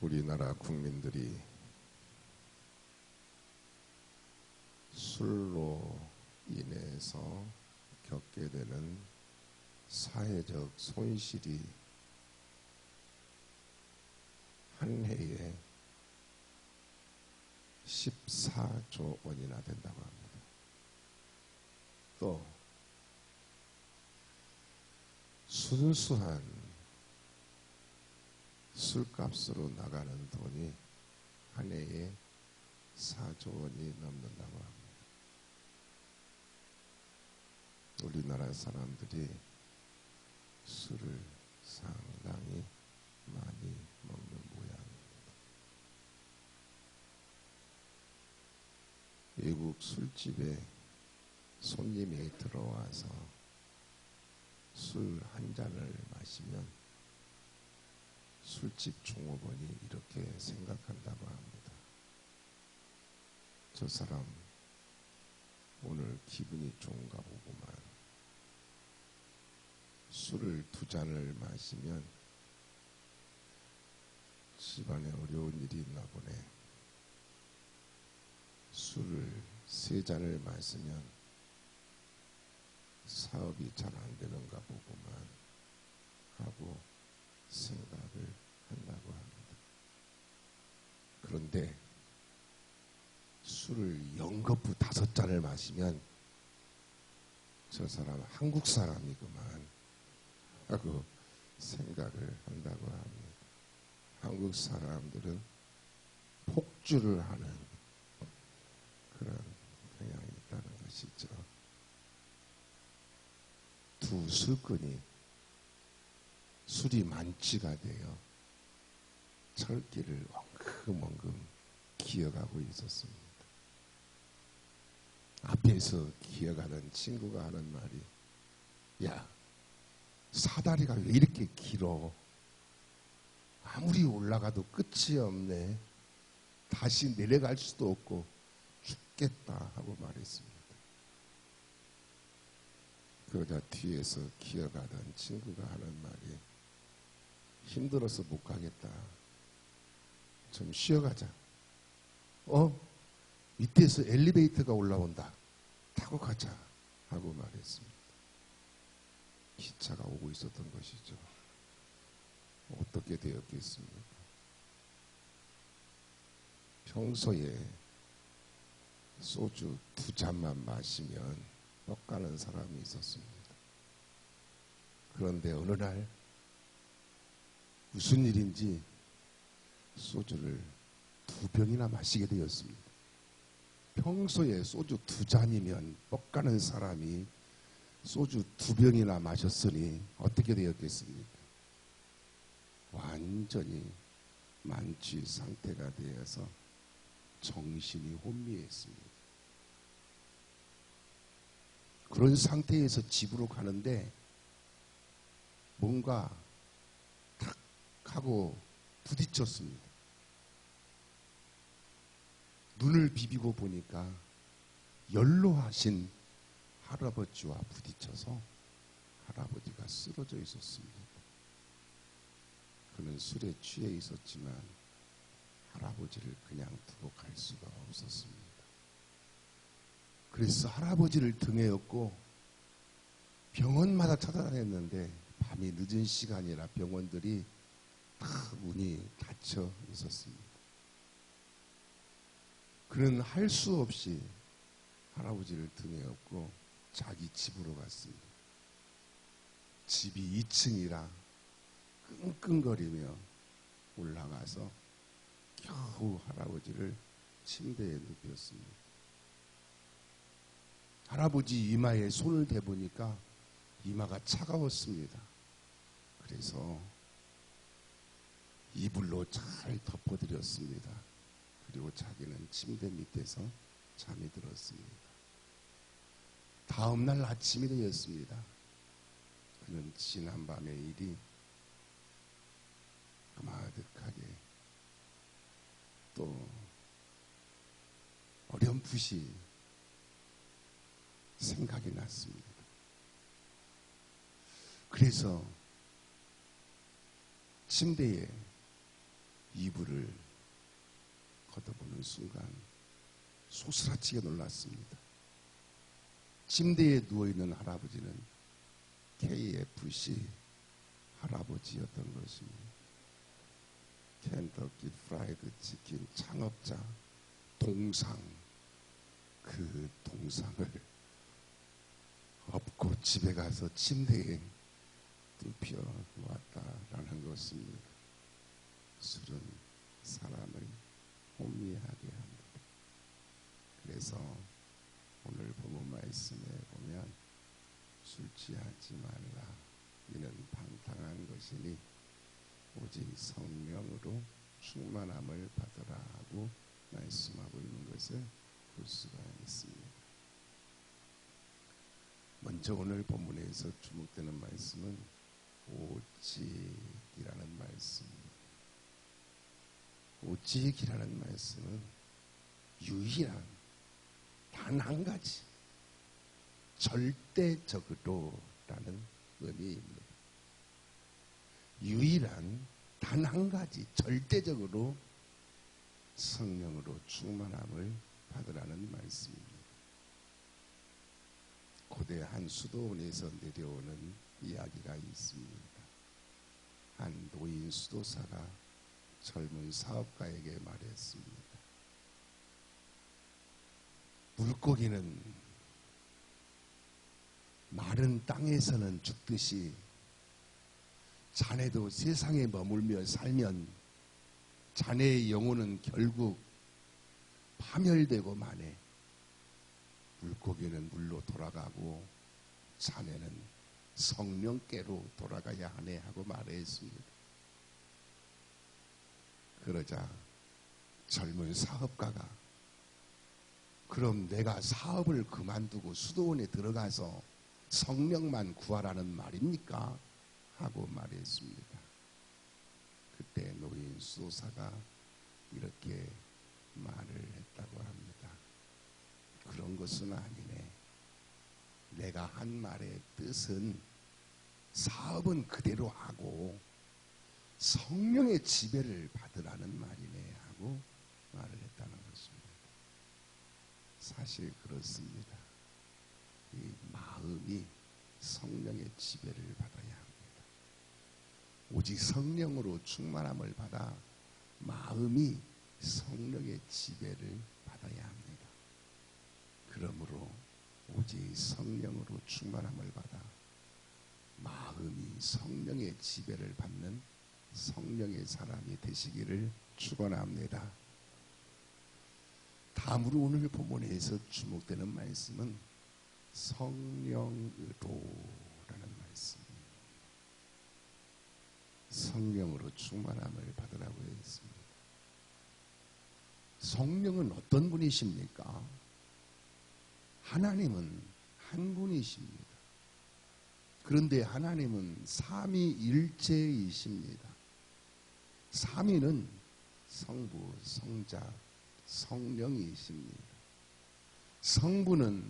우리나라 국민들이 술로 인해서 겪게 되는 사회적 손실이 한 해에 14조 원이나 된다고 합니다. 또 순수한 술값으로 나가는 돈이 한 해에 4조 원이 넘는다고 합니다. 우리나라 사람들이 술을 상당히 많이 먹는 모양입니다. 외국 술집에 손님이 들어와서 술 한 잔을 마시면 술집 종업원이 이렇게 생각한다고 합니다. 저 사람 오늘 기분이 좋은가 보구만. 술을 두 잔을 마시면 집안에 어려운 일이 있나 보네. 술을 세 잔을 마시면 사업이 잘 안 되는가 보구만 하고 생각을 한다고 합니다. 그런데 술을 영거푸 다섯 잔을 마시면 저 사람 한국 사람이구만 하고 생각을 한다고 합니다. 한국 사람들은 폭주를 하는 그런 경향이 있다는 것이죠. 두 술꾼이 술이 만취가 되어 철길을 엉금엉금 기어가고 있었습니다. 앞에서 기어가는 친구가 하는 말이 야 사다리가 왜 이렇게 길어 아무리 올라가도 끝이 없네 다시 내려갈 수도 없고 죽겠다 하고 말했습니다. 그러자 뒤에서 기어가던 친구가 하는 말이 힘들어서 못 가겠다. 좀 쉬어가자. 어? 밑에서 엘리베이터가 올라온다. 타고 가자. 하고 말했습니다. 기차가 오고 있었던 것이죠. 어떻게 되었겠습니까? 평소에 소주 두 잔만 마시면 뻑가는 사람이 있었습니다. 그런데 어느 날 무슨 일인지 소주를 두 병이나 마시게 되었습니다. 평소에 소주 두 잔이면 뻑가는 사람이 소주 두 병이나 마셨으니 어떻게 되었겠습니까? 완전히 만취 상태가 되어서 정신이 혼미했습니다. 그런 상태에서 집으로 가는데 뭔가 탁 하고 부딪혔습니다. 눈을 비비고 보니까 연로하신 할아버지와 부딪혀서 할아버지가 쓰러져 있었습니다. 그는 술에 취해 있었지만 할아버지를 그냥 두고 갈 수가 없었습니다. 그래서 할아버지를 등에 업고 병원마다 찾아다녔는데 밤이 늦은 시간이라 병원들이 다 문이 닫혀 있었습니다. 그는 할 수 없이 할아버지를 등에 업고 자기 집으로 갔습니다. 집이 2층이라 끙끙거리며 올라가서 겨우 할아버지를 침대에 눕혔습니다. 할아버지 이마에 손을 대보니까 이마가 차가웠습니다. 그래서 이불로 잘 덮어드렸습니다. 그리고 자기는 침대 밑에서 잠이 들었습니다. 다음 날 아침이 되었습니다. 그는 지난 밤의 일이 그마득하게 또 어렴풋이 생각이 났습니다. 그래서 침대에 이불을 걷어보는 순간 소스라치게 놀랐습니다. 침대에 누워있는 할아버지는 KFC 할아버지였던 것입니다. 켄터키 프라이드 치킨 창업자 동상 그 동상을 업고 집에 가서 침대에 눕혀 놓았다라는 것입니다. 술은 사람을 혼미하게 합니다. 그래서 오늘 본문 말씀에 보면 술 취하지 말라 이는 방탕한 것이니 오직 성령으로 충만함을 받으라 하고 말씀하고 있는 것을 볼 수가 있습니다. 먼저 오늘 본문에서 주목되는 말씀은 오직이라는 말씀입니다. 오직이라는 말씀은 유일한 단 한 가지 절대적으로라는 의미입니다. 유일한 단 한 가지 절대적으로 성령으로 충만함을 받으라는 말씀입니다. 고대 한 수도원에서 내려오는 이야기가 있습니다. 한 노인 수도사가 젊은 사업가에게 말했습니다. 물고기는 마른 땅에서는 죽듯이 자네도 세상에 머물며 살면 자네의 영혼은 결국 파멸되고 만해 물고기는 물로 돌아가고 자네는 성령께로 돌아가야 하네 하고 말했습니다. 그러자 젊은 사업가가 그럼 내가 사업을 그만두고 수도원에 들어가서 성령만 구하라는 말입니까? 하고 말했습니다. 그때 노인 수도사가 이렇게 말을 했다고 합니다. 그런 것은 아니네. 내가 한 말의 뜻은 사업은 그대로 하고 성령의 지배를 받으라는 말이네 하고 말을 했다는 것입니다. 사실 그렇습니다. 이 마음이 성령의 지배를 받아야 합니다. 오직 성령으로 충만함을 받아 마음이 성령의 지배를 받아야 합니다. 그러므로 오직 성령으로 충만함을 받아 마음이 성령의 지배를 받는 성령의 사람이 되시기를 축원합니다. 다음으로 오늘 본문에서 주목되는 말씀은 성령으로라는 말씀입니다. 성령으로 충만함을 받으라고 했습니다. 성령은 어떤 분이십니까? 하나님은 한 분이십니다. 그런데 하나님은 삼위일체이십니다. 삼위는 성부, 성자, 성령이십니다. 성부는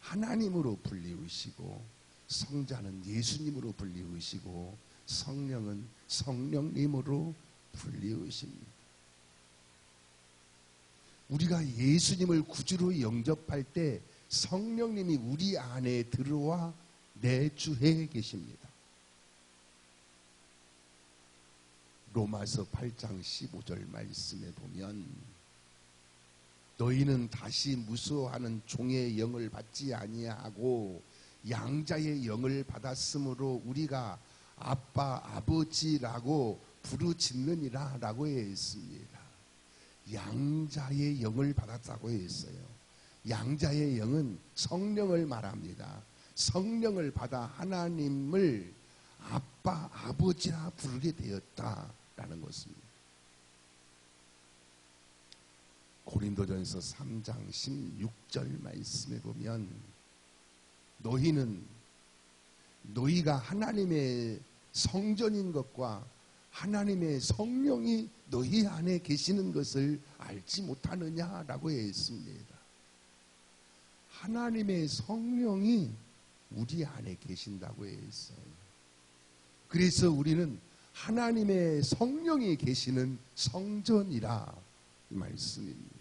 하나님으로 불리우시고 성자는 예수님으로 불리우시고 성령은 성령님으로 불리우십니다. 우리가 예수님을 구주로 영접할 때 성령님이 우리 안에 들어와 내주해 계십니다. 로마서 8장 15절 말씀에 보면 너희는 다시 무수하는 종의 영을 받지 아니하고 양자의 영을 받았으므로 우리가 아빠 아버지라고 부르짖느니라 라고 했습니다. 양자의 영을 받았다고 했어요. 양자의 영은 성령을 말합니다. 성령을 받아 하나님을 아빠 아버지라 부르게 되었다 라는 것입니다. 고린도전서 3장 16절 말씀에 보면 너희는 너희가 하나님의 성전인 것과 하나님의 성령이 너희 안에 계시는 것을 알지 못하느냐라고 했습니다. 하나님의 성령이 우리 안에 계신다고 했어요. 그래서 우리는 하나님의 성령이 계시는 성전이라 이 말씀입니다.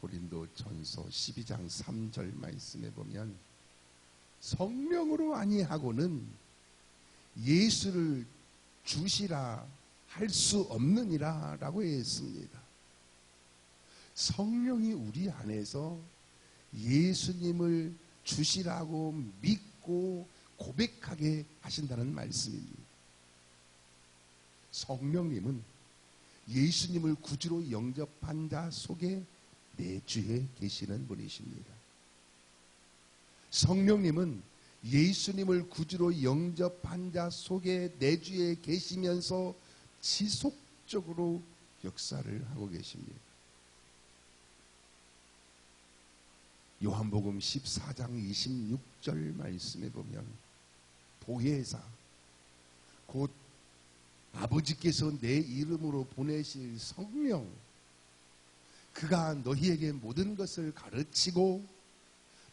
고린도 전서 12장 3절 말씀에 보면 성령으로 아니하고는 예수를 주시라 할 수 없느니라 라고 했습니다. 성령이 우리 안에서 예수님을 주시라고 믿고 고백하게 하신다는 말씀입니다. 성령님은 예수님을 구주로 영접한 자 속에 내주에 계시는 분이십니다. 성령님은 예수님을 구주로 영접한 자 속에 내주에 계시면서 지속적으로 역사를 하고 계십니다. 요한복음 14장 26절 말씀에 보면 보혜사 곧 아버지께서 내 이름으로 보내실 성령 그가 너희에게 모든 것을 가르치고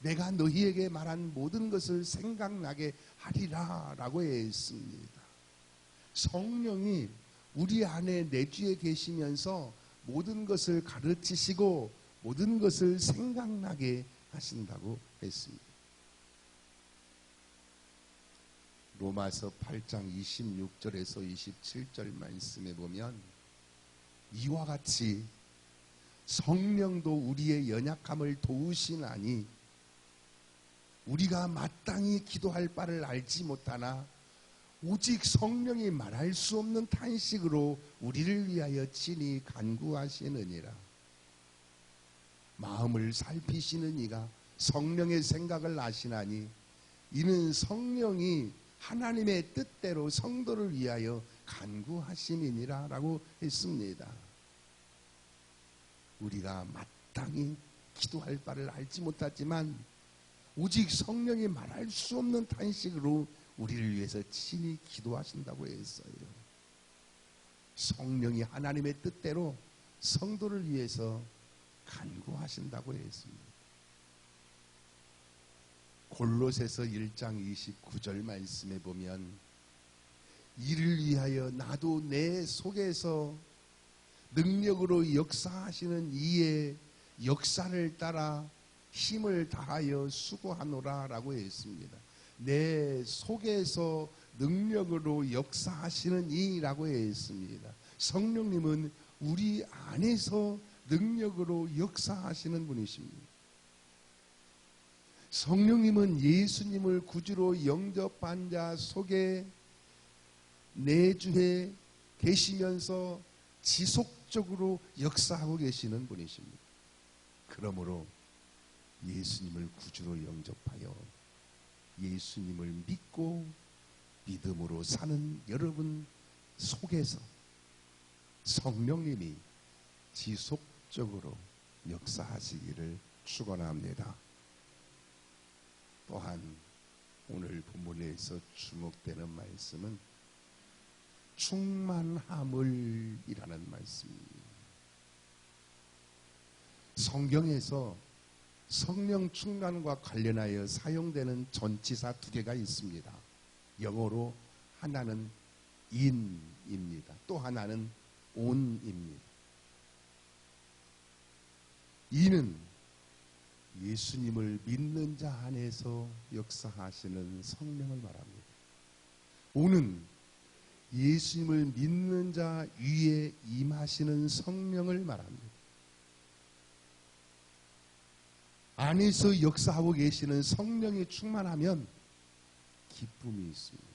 내가 너희에게 말한 모든 것을 생각나게 하리라 라고 했습니다. 성령이 우리 안에 내주에 계시면서 모든 것을 가르치시고 모든 것을 생각나게 하신다고 했습니다. 로마서 8장 26절에서 27절 말씀에 보면 이와 같이 성령도 우리의 연약함을 도우시나니 우리가 마땅히 기도할 바를 알지 못하나 오직 성령이 말할 수 없는 탄식으로 우리를 위하여 친히 간구하시느니라. 마음을 살피시는 이가 성령의 생각을 아시나니 이는 성령이 하나님의 뜻대로 성도를 위하여 간구하심이니라 라고 했습니다. 우리가 마땅히 기도할 바를 알지 못하지만 오직 성령이 말할 수 없는 탄식으로 우리를 위해서 친히 기도하신다고 했어요. 성령이 하나님의 뜻대로 성도를 위해서 간구하신다고 했습니다. 골로새서 1장 29절 말씀에 보면 이를 위하여 나도 내 속에서 능력으로 역사하시는 이의 역사를 따라 힘을 다하여 수고하노라라고 했습니다. 내 속에서 능력으로 역사하시는 이라고 했습니다. 성령님은 우리 안에서 능력으로 역사하시는 분이십니다. 성령님은 예수님을 구주로 영접한 자 속에 내주에 계시면서 지속적으로 역사하고 계시는 분이십니다. 그러므로 예수님을 구주로 영접하여 예수님을 믿고 믿음으로 사는 여러분 속에서 성령님이 지속적으로 역사하시기를 축원합니다. 또한 오늘 본문에서 주목되는 말씀은 충만함을이라는 말씀입니다. 성경에서 성령 충만과 관련하여 사용되는 전치사 두 개가 있습니다. 영어로 하나는 in입니다. 또 하나는 on입니다. 이는 예수님을 믿는 자 안에서 역사하시는 성령을 말합니다. 오는 예수님을 믿는 자 위에 임하시는 성령을 말합니다. 안에서 역사하고 계시는 성령이 충만하면 기쁨이 있습니다.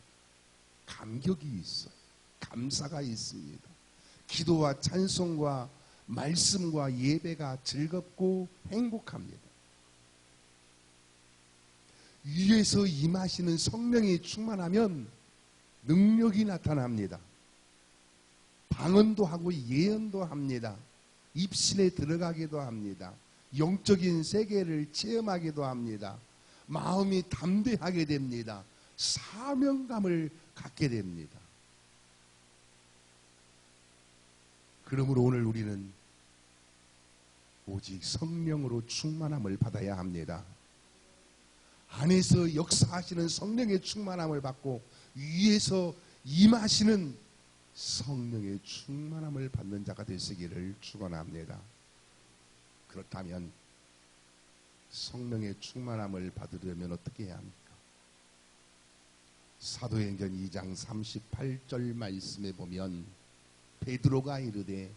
감격이 있어요. 감사가 있습니다. 기도와 찬송과 말씀과 예배가 즐겁고 행복합니다. 위에서 임하시는 성령이 충만하면 능력이 나타납니다. 방언도 하고 예언도 합니다. 입신에 들어가기도 합니다. 영적인 세계를 체험하기도 합니다. 마음이 담대하게 됩니다. 사명감을 갖게 됩니다. 그러므로 오늘 우리는 오직 성령으로 충만함을 받아야 합니다. 안에서 역사하시는 성령의 충만함을 받고 위에서 임하시는 성령의 충만함을 받는 자가 되시기를 축원합니다. 그렇다면 성령의 충만함을 받으려면 어떻게 해야 합니까? 사도행전 2장 38절 말씀에 보면 베드로가 이르되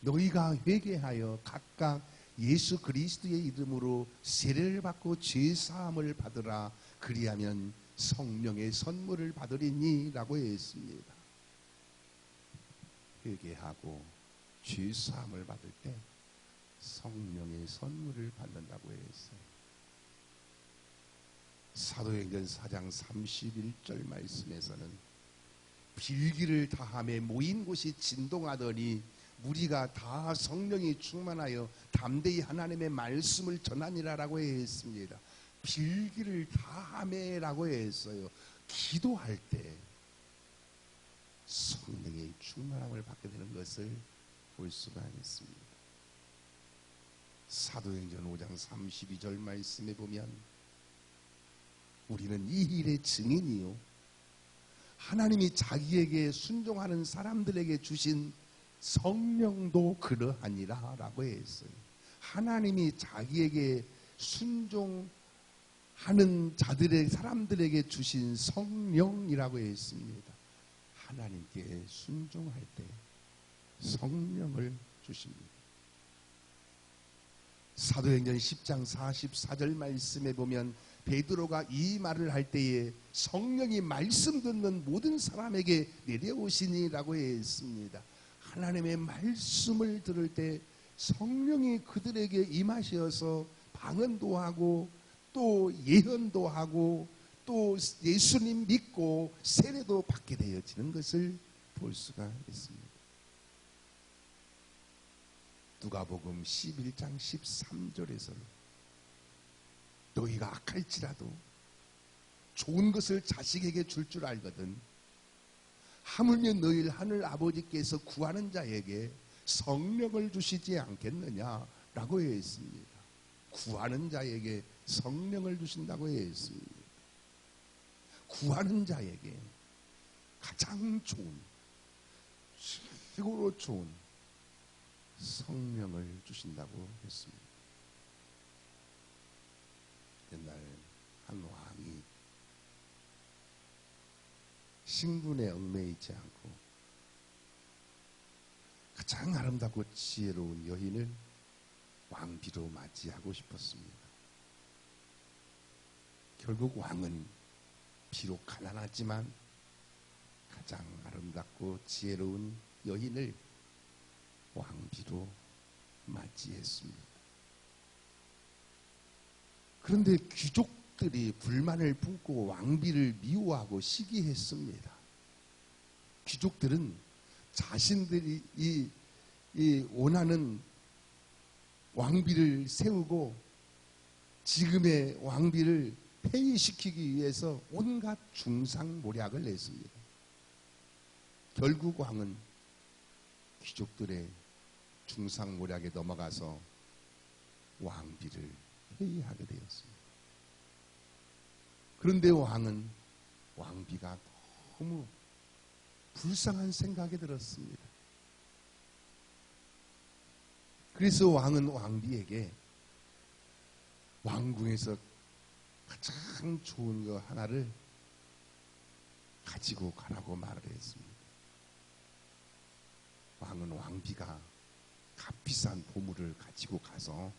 너희가 회개하여 각각 예수 그리스도의 이름으로 세례를 받고 죄 사함을 받으라 그리하면 성령의 선물을 받으리니라고 했습니다. 회개하고 죄 사함을 받을 때 성령의 선물을 받는다고 했어요. 사도행전 4장 31절 말씀에서는 빌기를 다함에 모인 곳이 진동하더니 무리가 다 성령이 충만하여 담대히 하나님의 말씀을 전하니라라고 했습니다. 빌기를 다함에라고 했어요. 기도할 때 성령의 충만함을 받게 되는 것을 볼 수가 있습니다. 사도행전 5장 32절 말씀에 보면 우리는 이 일의 증인이요. 하나님이 자기에게 순종하는 사람들에게 주신 성령도 그러하니라 라고 했어요. 하나님이 자기에게 순종하는 자들의 사람들에게 주신 성령이라고 했습니다. 하나님께 순종할 때 성령을 주십니다. 사도행전 10장 44절 말씀에 보면 베드로가 이 말을 할 때에 성령이 말씀 듣는 모든 사람에게 내려오시니라고 했습니다. 하나님의 말씀을 들을 때 성령이 그들에게 임하셔서 방언도 하고 또 예언도 하고 또 예수님 믿고 세례도 받게 되어지는 것을 볼 수가 있습니다. 누가복음 11장 13절에서는 너희가 악할지라도 좋은 것을 자식에게 줄줄 알거든 하물며 너희 하늘 아버지께서 구하는 자에게 성령을 주시지 않겠느냐라고 했습니다. 구하는 자에게 성령을 주신다고 했습니다. 구하는 자에게 가장 좋은 최고로 좋은 성령을 주신다고 했습니다. 옛날 한왕이 신분에 얽매이지 않고 가장 아름답고 지혜로운 여인을 왕비로 맞이하고 싶었습니다. 결국 왕은 비록 가난하지만 가장 아름답고 지혜로운 여인을 왕비로 맞이했습니다. 그런데 귀족 들이 불만을 품고 왕비를 미워하고 시기했습니다. 귀족들은 자신들이 이, 이 원하는 왕비를 세우고 지금의 왕비를 폐위시키기 위해서 온갖 중상모략을 냈습니다. 결국 왕은 귀족들의 중상모략에 넘어가서 왕비를 회의하게 되었습니다. 그런데 왕은 왕비가 너무 불쌍한 생각이 들었습니다. 그래서 왕은 왕비에게 왕궁에서 가장 좋은 거 하나를 가지고 가라고 말을 했습니다. 왕은 왕비가 값비싼 보물을 가지고 가서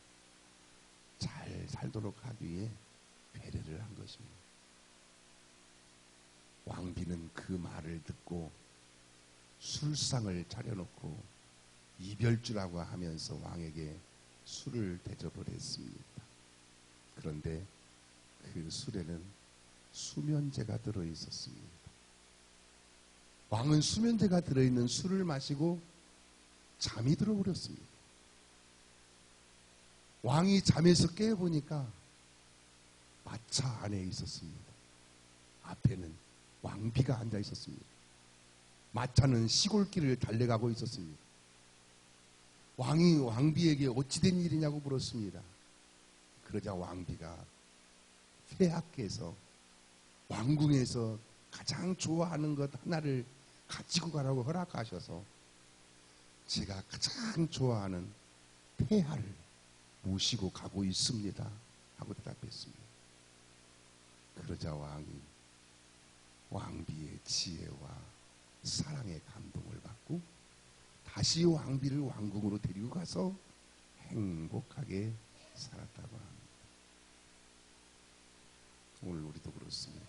잘 살도록 하기 위해 배려를 한 것입니다. 왕비는 그 말을 듣고 술상을 차려놓고 이별주라고 하면서 왕에게 술을 대접을 했습니다. 그런데 그 술에는 수면제가 들어 있었습니다. 왕은 수면제가 들어 있는 술을 마시고 잠이 들어버렸습니다. 왕이 잠에서 깨보니까 마차 안에 있었습니다. 앞에는 왕비가 앉아 있었습니다. 마차는 시골길을 달려가고 있었습니다. 왕이 왕비에게 어찌된 일이냐고 물었습니다. 그러자 왕비가 폐하께서 왕궁에서 가장 좋아하는 것 하나를 가지고 가라고 허락하셔서 제가 가장 좋아하는 폐하를 모시고 가고 있습니다. 하고 대답했습니다. 그러자 왕이 왕비의 지혜와 사랑의 감동을 받고 다시 왕비를 왕궁으로 데리고 가서 행복하게 살았다고 합니다. 오늘 우리도 그렇습니다.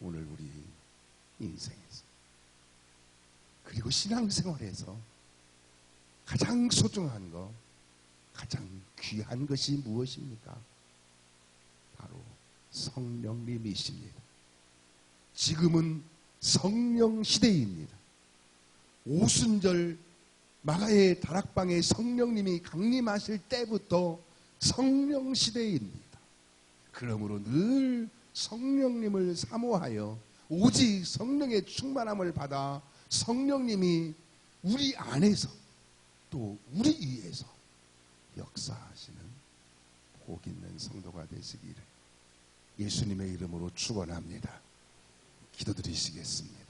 오늘 우리 인생에서 그리고 신앙생활에서 가장 소중한 거, 가장 귀한 것이 무엇입니까? 바로 성령님이십니다. 지금은 성령 시대입니다. 오순절 마가의 다락방에 성령님이 강림하실 때부터 성령 시대입니다. 그러므로 늘 성령님을 사모하여 오직 성령의 충만함을 받아 성령님이 우리 안에서 또 우리 위에서 역사하시는 복 있는 성도가 되시기를 예수님의 이름으로 축원합니다. 기도드리시겠습니다.